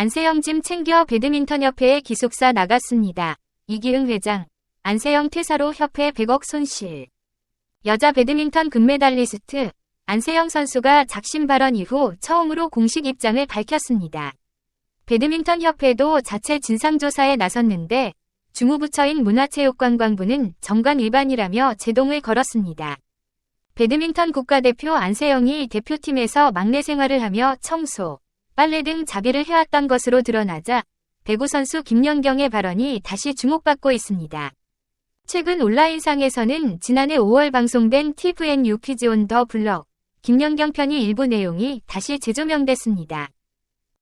안세영 짐 챙겨 배드민턴협회에 기숙사 나갔습니다. 이기흥 회장. 안세영 퇴사로 협회 100억 손실. 여자 배드민턴 금메달리스트 안세영 선수가 작심 발언 이후 처음으로 공식 입장을 밝혔습니다. 배드민턴 협회도 자체 진상조사에 나섰는데 주무부처인 문화체육관광부는 정관 위반이라며 제동을 걸었습니다. 배드민턴 국가대표 안세영이 대표팀에서 막내 생활을 하며 청소, 빨래 등 자비를 해왔던 것으로 드러나자 배구 선수 김연경의 발언이 다시 주목받고 있습니다. 최근 온라인상에서는 지난해 5월 방송된 TVN 퀴즈 온 더 블럭 김연경 편이 일부 내용이 다시 재조명됐습니다.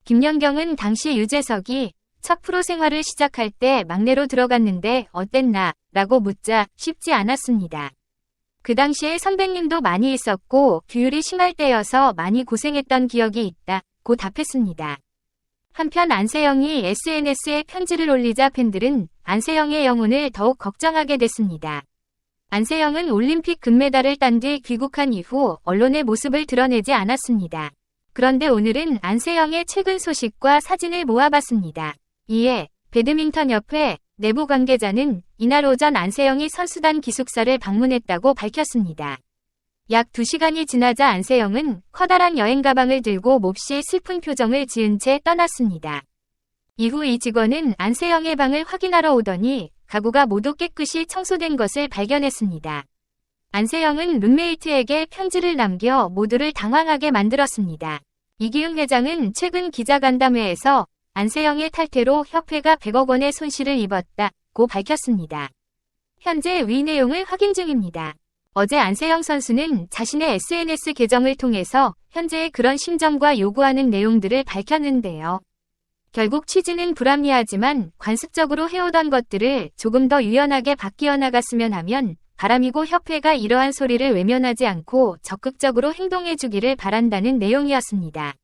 김연경은 당시 유재석이 첫 프로 생활을 시작할 때 막내로 들어갔는데 어땠나 라고 묻자 쉽지 않았습니다. 그 당시에 선배님도 많이 있었고 규율이 심할 때여서 많이 고생했던 기억이 있다 고 답했습니다. 한편 안세영이 SNS에 편지를 올리자 팬들은 안세영의 영혼을 더욱 걱정하게 됐습니다. 안세영은 올림픽 금메달을 딴 뒤 귀국한 이후 언론의 모습을 드러내지 않았습니다. 그런데 오늘은 안세영의 최근 소식과 사진을 모아봤습니다. 이에 배드민턴 협회 내부 관계자는 이날 오전 안세영이 선수단 기숙사를 방문했다고 밝혔습니다. 약 2시간이 지나자 안세영은 커다란 여행 가방을 들고 몹시 슬픈 표정을 지은 채 떠났습니다. 이후 이 직원은 안세영의 방을 확인하러 오더니 가구가 모두 깨끗이 청소된 것을 발견했습니다. 안세영은 룸메이트에게 편지를 남겨 모두를 당황하게 만들었습니다. 이기흥 회장은 최근 기자간담회에서 안세영의 탈퇴로 협회가 100억 원의 손실을 입었다고 밝혔습니다. 현재 위 내용을 확인 중입니다. 어제 안세영 선수는 자신의 SNS 계정을 통해서 현재의 그런 심정과 요구하는 내용들을 밝혔는데요. 결국 취지는 불합리하지만 관습적으로 해오던 것들을 조금 더 유연하게 바뀌어 나갔으면 하면 바람이고 협회가 이러한 소리를 외면하지 않고 적극적으로 행동해 주기를 바란다는 내용이었습니다.